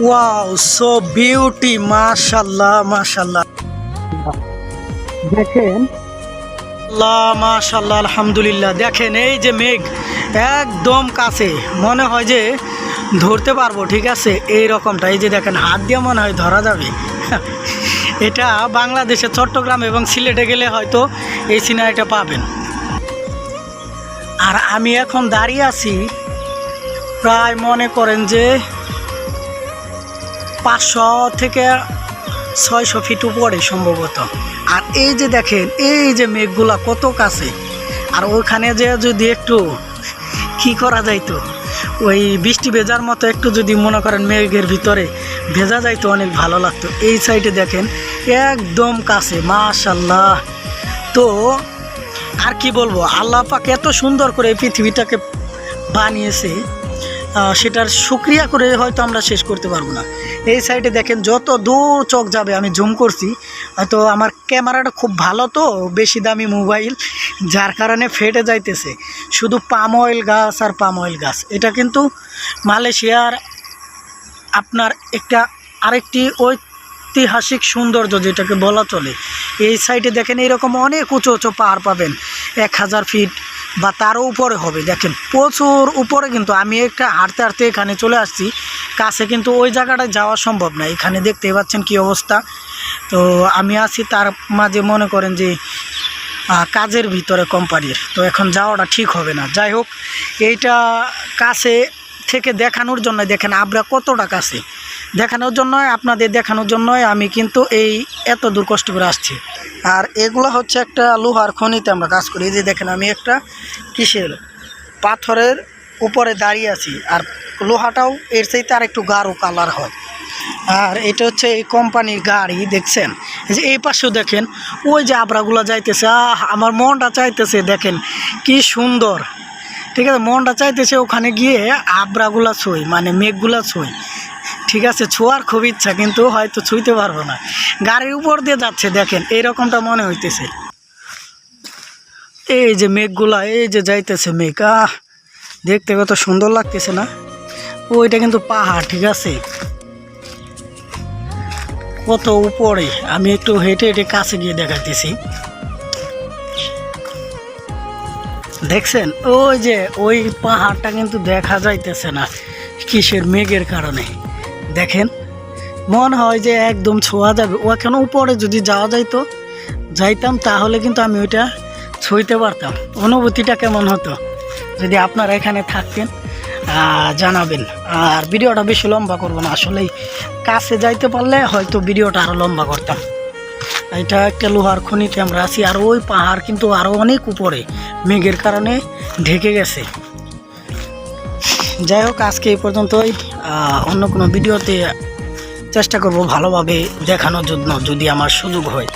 Wow so beauty মাশাল্লাহ মাশাল্লাহ দেখেন। আল্লাহ মাশাল্লাহ আলহামদুলিল্লাহ দেখেন এই যে মেঘ একদম কাছে মনে হয় যে ধরতে পারব ঠিক আছে? এই রকমটা এই যে দেখেন হাত দিয়ে মনে হয় ধরা যাবে। এটা বাংলাদেশের চট্টগ্রাম এবং সিলেটে গেলে হয়তো এই সিনারিটা পাবেন। আর আমি এখন দাঁড়িয়ে আছি প্রায় মনে করেন যে পাঁচশো থেকে ছয়শো ফিট উপরে সম্ভবত। আর এই যে দেখেন, এই যে মেঘগুলা কত কাছে। আর ওইখানে যে যদি একটু কি করা যাইতো, ওই বৃষ্টি ভেজার মতো একটু যদি মনে করেন মেঘের ভিতরে ভেজা যাইতো অনেক ভালো লাগতো। এই সাইডে দেখেন, একদম কাছে মাশাল্লাহ তো আর কি বলব, আল্লাহ পাক এত সুন্দর করে এই পৃথিবীটাকে বানিয়েছে। সেটার সুক্রিয়া করে হয়তো আমরা শেষ করতে পারব না। এই সাইডে দেখেন, যত দূর চোখ যাবে, আমি জুম করছি, হয়তো আমার ক্যামেরাটা খুব ভালো তো, বেশি দামি মোবাইল যার কারণে ফেটে যাইতেছে। শুধু পাম অয়েল গাছ আর পাম অয়েল গাছ। এটা কিন্তু মালয়েশিয়ার আপনার একটা আরেকটি ওই ঐতিহাসিক সৌন্দর্য, যেটাকে বলা চলে। এই সাইডে দেখেন, এরকম অনেক উঁচু উঁচু পাহাড় পাবেন। এক হাজার ফিট বা তারও উপরে হবে। দেখেন, প্রচুর উপরে কিন্তু আমি একটা হাঁটতে হাঁটতে এখানে চলে আসছি। কাছে কিন্তু ওই জায়গাটায় যাওয়া সম্ভব না। এখানে দেখতে পাচ্ছেন কি অবস্থা। তো আমি আছি তার মাঝে মনে করেন যে কাজের ভিতরে কোম্পানির। তো এখন যাওয়াটা ঠিক হবে না। যাই হোক, এইটা কাছে থেকে দেখানোর জন্য, দেখেন আমরা কতটা কাছে। দেখানোর জন্য আপনাদের দেখানোর জন্যই আমি কিন্তু এই এত দূর কষ্ট করে আসছি। আর এগুলো হচ্ছে একটা লোহার খনিতে আমরা কাজ করি। এই যে দেখেন আমি একটা কিসের পাথরের উপরে দাঁড়িয়ে আছি, আর লোহাটাও এর চাইতে আর একটু গাঢ় কালার হয়। আর এটা হচ্ছে এই কোম্পানির গাড়ি, দেখছেন? যে এই পাশেও দেখেন, ওই যে আবরাগুলো যাইতেছে, আহ, আমার মনটা চাইতেছে, দেখেন কি সুন্দর। ঠিক আছে, মনটা চাইতেছে ওখানে গিয়ে আবরাগুলা ছুঁই মানে মেঘগুলা ছুঁই। ঠিক আছে, ছোঁয়ার খুব ইচ্ছা, কিন্তু হয়তো ছুঁইতে পারব না। গাড়ির উপর দিয়ে যাচ্ছে, দেখেন, এইরকমটা মনে হইতেছে। এই যে মেঘগুলা, এই যে যাইতেছে মেঘ, আহ, দেখতে কত সুন্দর লাগতেছে না? ওইটা কিন্তু পাহাড়, ঠিক আছে? কত উপরে, আমি একটু হেঁটে হেঁটে কাছে গিয়ে দেখাইতেছি। দেখছেন? ওই যে, ওই পাহাড়টা কিন্তু দেখা যাইতেছে না, কিসের মেঘের কারণে। দেখেন, মনে হয় যে একদম ছোঁয়া যাবে। ওখানে উপরে যদি যাওয়া যাইতো, যাইতাম, তাহলে কিন্তু আমি ওইটা ছুঁইতে পারতাম। অনুভূতিটা কেমন হতো? যদি আপনারা এখানে থাকতেন জানাবেন। আর ভিডিওটা বেশি লম্বা করব না। আসলেই কাছে যাইতে পারলে হয়তো ভিডিওটা আরও লম্বা করতাম। এটা একটা লোহার খনিতে আমরা আছি, আর ওই পাহাড় কিন্তু আরও অনেক উপরে। মেঘের কারণে ঢেকে গেছে। যাই হোক আজকে এই পর্যন্তই। অন্য কোনো ভিডিওতে চেষ্টা করব ভালোভাবে দেখানোর জন্য, যদি আমার সুযোগ হয়।